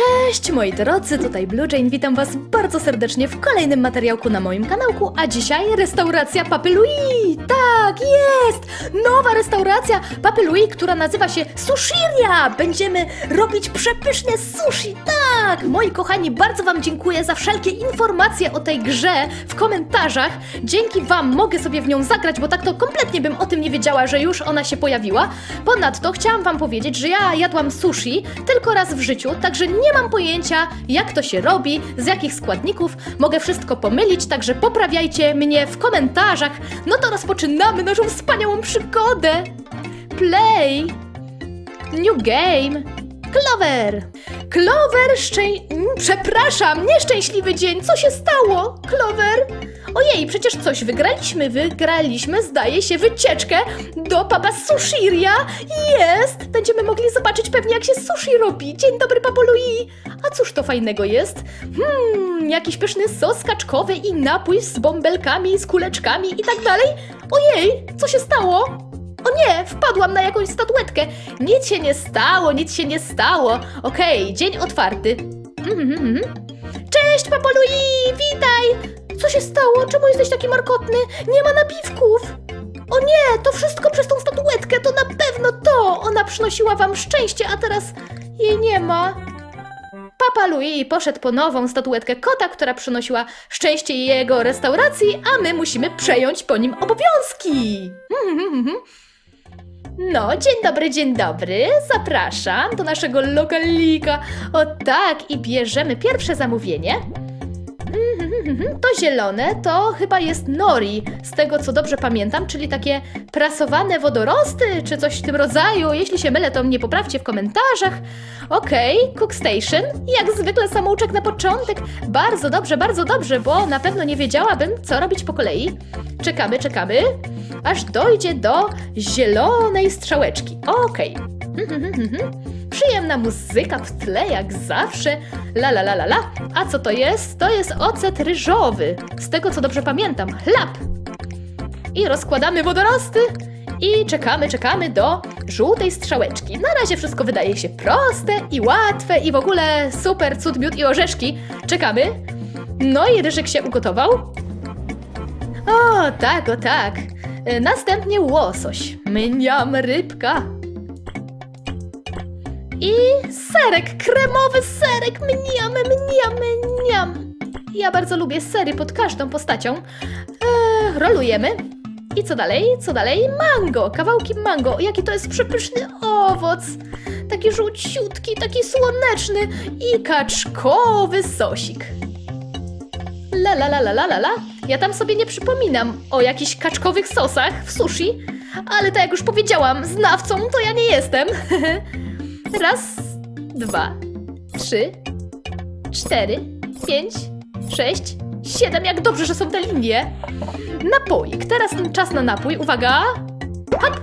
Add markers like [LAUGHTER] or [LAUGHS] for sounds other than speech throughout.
Cześć moi drodzy, tutaj Blue Jane, witam was bardzo serdecznie w kolejnym materiałku na moim kanałku, a dzisiaj restauracja Papy Louis! Tak, jest! Nowa restauracja Papy Louis, która nazywa się Sushiria! Będziemy robić przepyszne sushi, tak! Moi kochani, bardzo wam dziękuję za wszelkie informacje o tej grze w komentarzach. Dzięki wam mogę sobie w nią zagrać, bo tak to kompletnie bym o tym nie wiedziała, że już ona się pojawiła. Ponadto chciałam wam powiedzieć, że ja jadłam sushi tylko raz w życiu, także nie mam pojęcia, jak to się robi, z jakich składników. Mogę wszystko pomylić, także poprawiajcie mnie w komentarzach. No to rozpoczynamy naszą wspaniałą przygodę. Play. New game. Clover. Clover szczę... Przepraszam, nieszczęśliwy dzień. Co się stało? Clover? Ojej, przecież coś wygraliśmy. Wygraliśmy, zdaje się, wycieczkę do Papa Sushiria. Jest! Będziemy mogli zobaczyć pewnie, jak się sushi robi. Dzień dobry, Papo Louis. A cóż to fajnego jest? Hmm, jakiś pyszny sos kaczkowy i napój z bąbelkami, z kuleczkami i tak dalej. Ojej, co się stało? O nie, wpadłam na jakąś statuetkę. Nic się nie stało, nic się nie stało. Okej, dzień otwarty. Mhm, mhm, mhm. Cześć, Papo Louis, witaj! Co się stało? Czemu jesteś taki markotny? Nie ma napiwków. O nie, to wszystko przez tą statuetkę, to na pewno to! Ona przynosiła wam szczęście, a teraz jej nie ma. Papa Louis poszedł po nową statuetkę kota, która przynosiła szczęście jego restauracji, a my musimy przejąć po nim obowiązki. No, dzień dobry, dzień dobry. Zapraszam do naszego lokalika. O tak, i bierzemy pierwsze zamówienie. To zielone to chyba jest nori, z tego co dobrze pamiętam, czyli takie prasowane wodorosty, czy coś w tym rodzaju. Jeśli się mylę, to mnie poprawcie w komentarzach. Okej, Cook Station. Jak zwykle samouczek na początek. Bardzo dobrze, bardzo dobrze, bo na pewno nie wiedziałabym, co robić po kolei. Czekamy, czekamy, aż dojdzie do zielonej strzałeczki. Okej. Mhm, mhm, mhm. Przyjemna muzyka w tle, jak zawsze. La la la la la. A co to jest? To jest ocet ryżowy. Z tego co dobrze pamiętam. Chlap. I rozkładamy wodorosty. I czekamy, czekamy do żółtej strzałeczki. Na razie wszystko wydaje się proste i łatwe i w ogóle super cud, miód i orzeszki. Czekamy. No i ryżyk się ugotował. O, tak, o tak. E, Następnie łosoś. Mniam rybka. I serek, kremowy serek, mniam, mniam, mniam. Ja bardzo lubię sery pod każdą postacią. Eee, rolujemy. I co dalej? Co dalej? Mango, kawałki mango. Jaki to jest przepyszny owoc. Taki żółciutki, taki słoneczny i kaczkowy sosik. La la la la la la la. Ja tam sobie nie przypominam o jakichś kaczkowych sosach w sushi, ale tak jak już powiedziałam, znawcą to ja nie jestem. [LAUGHS] Raz, dwa, trzy, cztery, pięć, sześć, siedem. Jak dobrze, że są te linie. Napoik. Teraz czas na napój. Uwaga. Hop.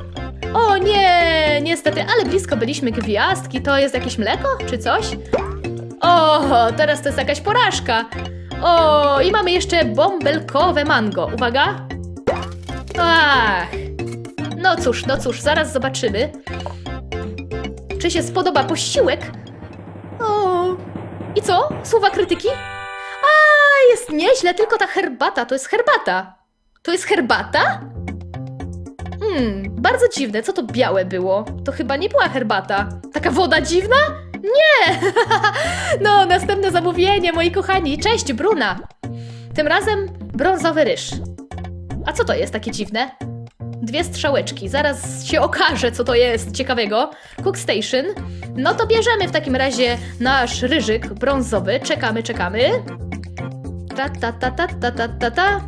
O nie, niestety, ale blisko byliśmy gwiazdki. To jest jakieś mleko czy coś? O, teraz to jest jakaś porażka. O, i mamy jeszcze bąbelkowe mango. Uwaga. Ach. No cóż, no cóż, zaraz zobaczymy. Czy się spodoba posiłek? O. I co? Słowa krytyki? A, jest nieźle, tylko ta herbata to jest herbata. To jest herbata? Hmm, bardzo dziwne. Co to białe było? To chyba nie była herbata. Taka woda dziwna? Nie! [LAUGHS] no, następne zamówienie, moi kochani. Cześć, Bruna. Tym razem brązowy ryż. A co to jest takie dziwne? Dwie strzałeczki. Zaraz się okaże, co to jest ciekawego. Cook Station. No to bierzemy w takim razie nasz ryżyk brązowy. Czekamy, czekamy. Ta, ta, ta, ta, ta, ta, ta, ta.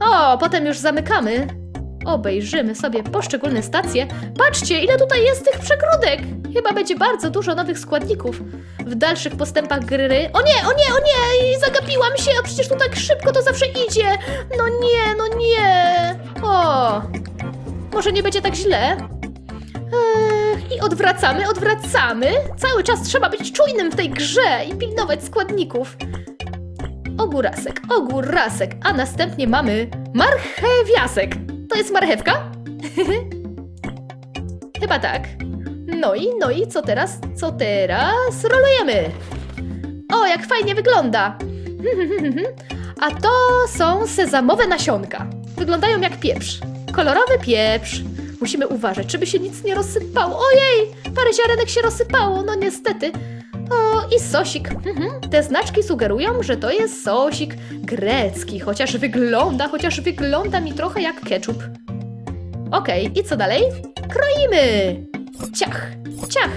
O, potem już zamykamy. Obejrzymy sobie poszczególne stacje. Patrzcie, ile tutaj jest tych przegródek! Chyba będzie bardzo dużo nowych składników w dalszych postępach gry. O nie, o nie, o nie! Zagapiłam się, a przecież tu tak szybko to zawsze idzie! No nie, no nie! O! Może nie będzie tak źle? I odwracamy, odwracamy. Cały czas trzeba być czujnym w tej grze i pilnować składników. Ogórasek, ogórasek, a następnie mamy marchewiasek. To jest marchewka? [LAUGHS] Chyba tak. No i, no i co teraz? Co teraz? Rolujemy! O, jak fajnie wygląda! [LAUGHS] A to są sezamowe nasionka. Wyglądają jak pieprz. Kolorowy pieprz. Musimy uważać, żeby się nic nie rozsypało. Ojej, parę ziarenek się rozsypało, no niestety. O, i sosik. Mhm. Te znaczki sugerują, że to jest sosik grecki, chociaż wygląda, chociaż wygląda mi trochę jak ketchup. Okej, i co dalej? Kroimy! Ciach, ciach,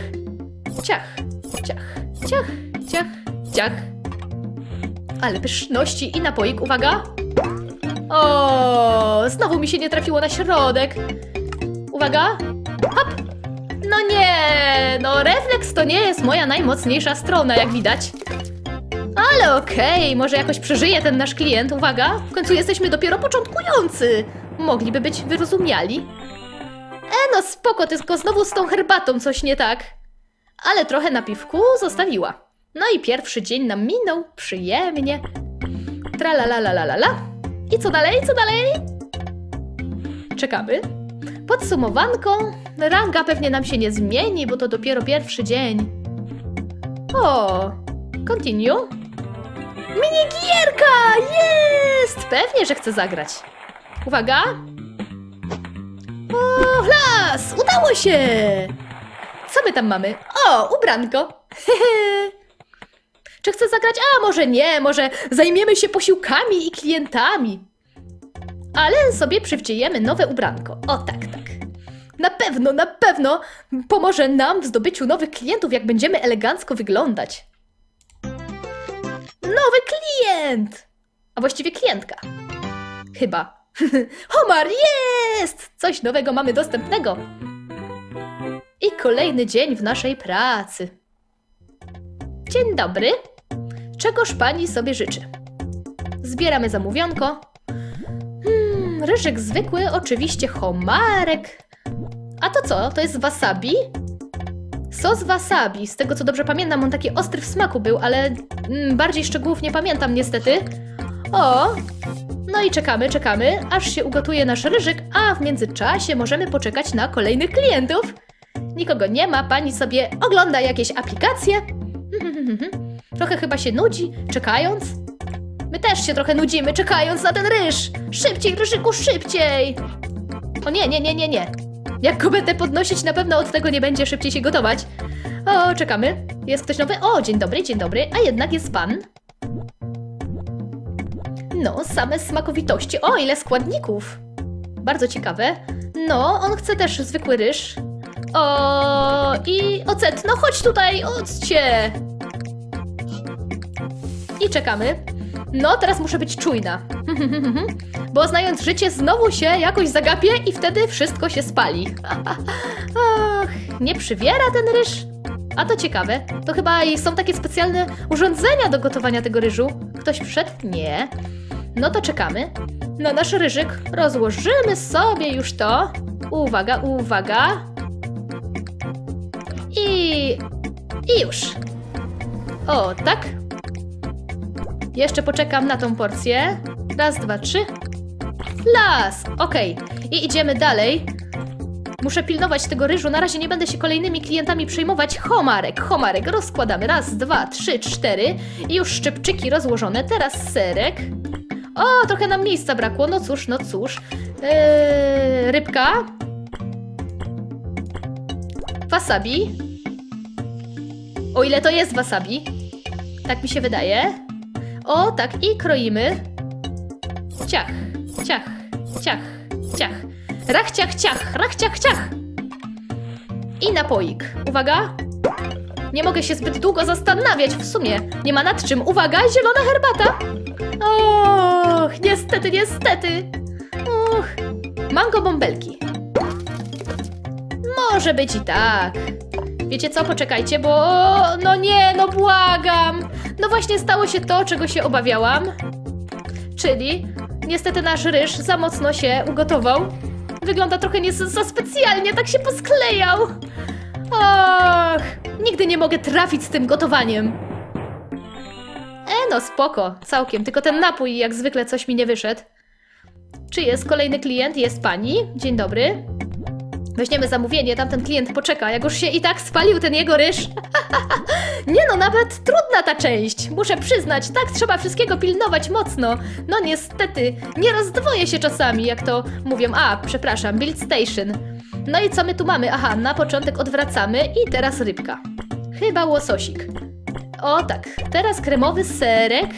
ciach, ciach, ciach, ciach, ciach. Ale pyszności i napoik, uwaga! O, znowu mi się nie trafiło na środek. Uwaga! Hop! No nie, no refleks to nie jest moja najmocniejsza strona, jak widać. Ale okej, może jakoś przeżyje ten nasz klient, uwaga. W końcu jesteśmy dopiero początkujący. Mogliby być wyrozumiali. E no spoko, tylko znowu z tą herbatą coś nie tak. Ale trochę na piwku zostawiła. No i pierwszy dzień nam minął przyjemnie. Tra la la la la la la. I co dalej, co dalej? Czekamy. Podsumowanko. Ranga pewnie nam się nie zmieni, bo to dopiero pierwszy dzień. O, continue. Minigierka! Jest! Pewnie, że chcę zagrać. Uwaga. O, las! Udało się! Co my tam mamy? O, ubranko. [LAUGHS] Czy chcę zagrać? A, może nie, może zajmiemy się posiłkami i klientami. Ale sobie przywdziejemy nowe ubranko. O, tak, tak. Na pewno, na pewno pomoże nam w zdobyciu nowych klientów, jak będziemy elegancko wyglądać. Nowy klient! A właściwie klientka. Chyba. [LAUGHS] Homar, jest! Coś nowego mamy dostępnego. I kolejny dzień w naszej pracy. Dzień dobry. Czegoż pani sobie życzy? Zbieramy zamówionko. Ryżyk zwykły, oczywiście homarek. A to co? To jest wasabi? Sos wasabi. Z tego co dobrze pamiętam, on taki ostry w smaku był, ale mm, bardziej szczegółów nie pamiętam niestety. O! No i czekamy, czekamy, aż się ugotuje nasz ryżyk, a w międzyczasie możemy poczekać na kolejnych klientów. Nikogo nie ma, pani sobie ogląda jakieś aplikacje. [LAUGHS] Trochę chyba się nudzi, czekając. My też się trochę nudzimy, czekając na ten ryż. Szybciej, ryżyku, szybciej! O nie, nie, nie, nie, nie. Jak go będę podnosić, na pewno od tego nie będzie szybciej się gotować. O, czekamy. Jest ktoś nowy? O, dzień dobry, dzień dobry. A jednak jest pan. No, same smakowitości. O, ile składników. Bardzo ciekawe. No, on chce też zwykły ryż. O, i ocet. No chodź tutaj, occie. I czekamy. No, teraz muszę być czujna. [LAUGHS] Bo znając życie, znowu się jakoś zagapię i wtedy wszystko się spali. [LAUGHS] Nie przywiera ten ryż? A to ciekawe. To chyba są takie specjalne urządzenia do gotowania tego ryżu. Ktoś wszedł? Nie. No to czekamy. Na nasz ryżyk rozłożymy sobie już to. Uwaga, uwaga. I. I już. O, tak. Jeszcze poczekam na tą porcję. Raz, dwa, trzy. Las! Okej. I idziemy dalej. Muszę pilnować tego ryżu. Na razie nie będę się kolejnymi klientami przejmować. Homarek, homarek. Rozkładamy. Raz, dwa, trzy, cztery. I już szczypczyki rozłożone. Teraz serek. O, trochę nam miejsca brakło. No cóż, no cóż. Eee, rybka. Wasabi. O ile to jest wasabi. Tak mi się wydaje. O, tak, i kroimy. Ciach, ciach, ciach, ciach. Rach, ciach, ciach, rach, ciach, ciach. I napoik. Uwaga. Nie mogę się zbyt długo zastanawiać w sumie. Nie ma nad czym. Uwaga, zielona herbata. Och, niestety, niestety. Och, mango bąbelki. Może być i tak. Wiecie co, poczekajcie, bo... No nie, no błagam. No właśnie stało się to, czego się obawiałam. Czyli niestety nasz ryż za mocno się ugotował. Wygląda trochę nie za specjalnie, tak się posklejał. Och, nigdy nie mogę trafić z tym gotowaniem. E no, spoko, całkiem, tylko ten napój jak zwykle coś mi nie wyszedł. Czy jest kolejny klient? Jest pani. Dzień dobry. Weźmiemy zamówienie, tamten klient poczeka, jak już się i tak spalił ten jego ryż. [LAUGHS] Nie no, nawet trudna ta część. Muszę przyznać, tak trzeba wszystkiego pilnować mocno. No niestety, nie rozdwoję się czasami, jak to mówią. A, przepraszam, build station. No i co my tu mamy? Aha, na początek odwracamy i teraz rybka. Chyba łososik. O tak, teraz kremowy serek.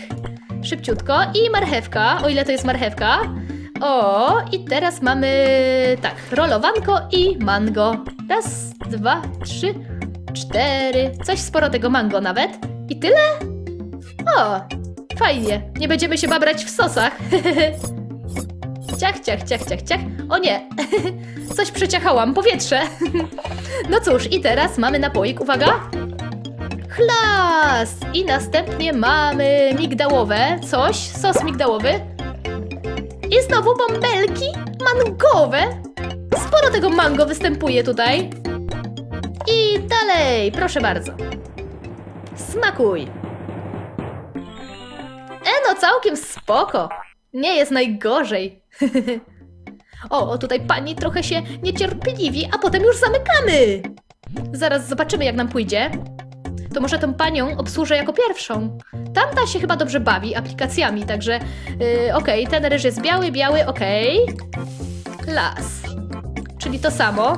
Szybciutko i marchewka, o ile to jest marchewka. O, i teraz mamy tak, rolowanko i mango. Raz, dwa, trzy, cztery. Coś sporo tego mango nawet. I tyle? O, fajnie. Nie będziemy się babrać w sosach. [LAUGHS] ciach, ciach, ciach, ciach, ciach. O nie, [LAUGHS] coś przeciachałam, powietrze. [LAUGHS] no cóż, i teraz mamy napoik, uwaga. Chlas! I następnie mamy migdałowe, coś, sos migdałowy. I znowu bąbelki mangowe. Sporo tego mango występuje tutaj. I dalej, proszę bardzo. Smakuj. E no, całkiem spoko. Nie jest najgorzej. [LAUGHS] o, o, tutaj pani trochę się niecierpliwi, a potem już zamykamy. Zaraz zobaczymy, jak nam pójdzie. To może tą panią obsłużę jako pierwszą. Tamta się chyba dobrze bawi aplikacjami, także yy, okej, ten ryż jest biały, biały, okej. Las. Czyli to samo.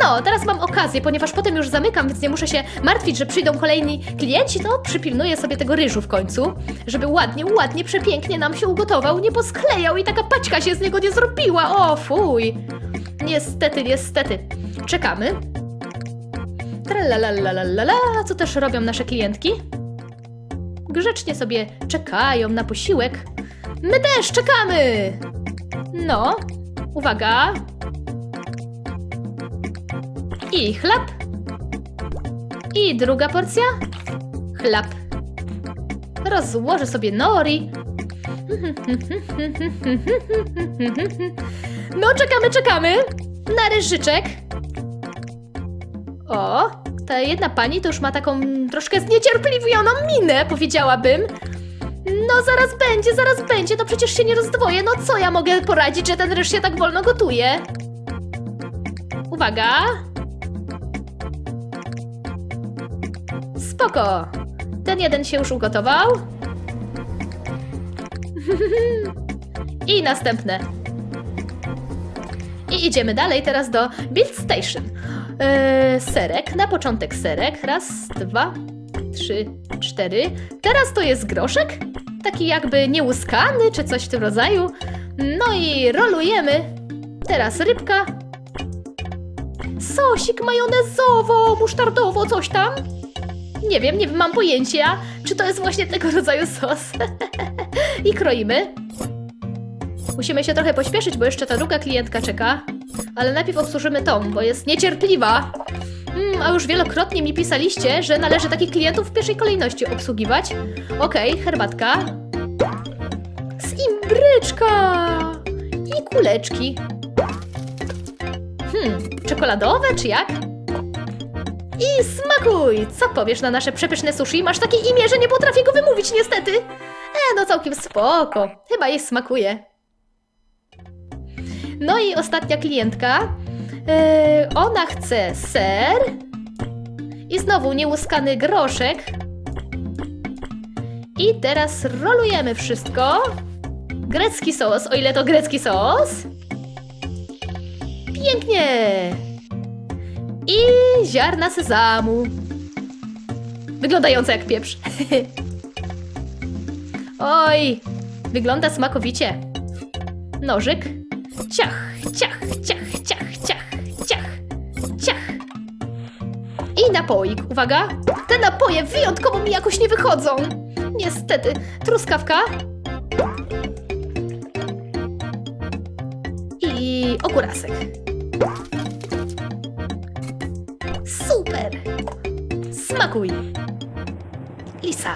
No, teraz mam okazję, ponieważ potem już zamykam, więc nie muszę się martwić, że przyjdą kolejni klienci, to przypilnuję sobie tego ryżu w końcu, żeby ładnie, ładnie, przepięknie nam się ugotował, nie posklejał i taka paćka się z niego nie zrobiła. O, fuj. Niestety, niestety. Czekamy. Tralalalala, co też robią nasze klientki? Grzecznie sobie czekają na posiłek. My też czekamy! No, uwaga. I chleb. I druga porcja. Chleb. Rozłożę sobie nori. [LAUGHS] No, czekamy, czekamy. Na ryżyczek. O, ta jedna pani to już ma taką troszkę zniecierpliwioną minę, powiedziałabym. No zaraz będzie, zaraz będzie, to przecież się nie rozdwoję. No co ja mogę poradzić, że ten ryż się tak wolno gotuje? Uwaga. Spoko. Ten jeden się już ugotował. [LAUGHS] I następne. I idziemy dalej teraz do Build Station. Eee, serek, na początek serek. Raz, dwa, trzy, cztery. Teraz to jest groszek, taki jakby niełuskany, czy coś w tym rodzaju. No i rolujemy. Teraz rybka. Sosik majonezowo, musztardowo, coś tam. Nie wiem, nie mam pojęcia, czy to jest właśnie tego rodzaju sos. [LAUGHS] I kroimy. Musimy się trochę pośpieszyć, bo jeszcze ta druga klientka czeka. Ale najpierw obsłużymy tą, bo jest niecierpliwa. Mm, a już wielokrotnie mi pisaliście, że należy takich klientów w pierwszej kolejności obsługiwać. Okej, herbatka. Z imbryczka! I kuleczki. Hmm, czekoladowe czy jak? I smakuj! Co powiesz na nasze przepyszne sushi? Masz takie imię, że nie potrafię go wymówić niestety. E, no całkiem spoko. Chyba jej smakuje. No i ostatnia klientka. Yy, ona chce ser. I znowu niełuskany groszek. I teraz rolujemy wszystko. Grecki sos, o ile to grecki sos. Pięknie. I ziarna sezamu. Wyglądające jak pieprz. [LAUGHS] Oj, wygląda smakowicie. Nożyk. Ciach, ciach, ciach, ciach, ciach, ciach, ciach. I napoik, uwaga. Te napoje wyjątkowo mi jakoś nie wychodzą. Niestety, truskawka. I ogórasek. Super! Smakuj! Lisa.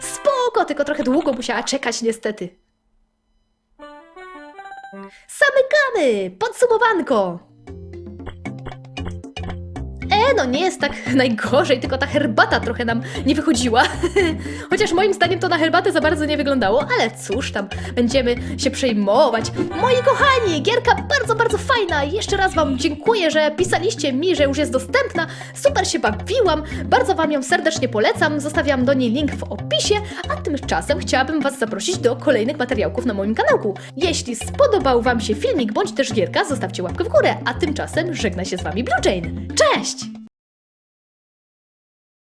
Spoko, tylko trochę długo musiała czekać niestety. Podsumowanko! No nie jest tak [LAUGHS] najgorzej, tylko ta herbata trochę nam nie wychodziła. [LAUGHS] Chociaż moim zdaniem to na herbatę za bardzo nie wyglądało, ale cóż tam, będziemy się przejmować. Moi kochani, gierka bardzo, bardzo fajna. Jeszcze raz Wam dziękuję, że pisaliście mi, że już jest dostępna. Super się bawiłam, bardzo Wam ją serdecznie polecam. Zostawiam do niej link w opisie, a tymczasem chciałabym Was zaprosić do kolejnych materiałków na moim kanałku. Jeśli spodobał Wam się filmik bądź też gierka, zostawcie łapkę w górę, a tymczasem żegna się z Wami Blue Jane. Cześć!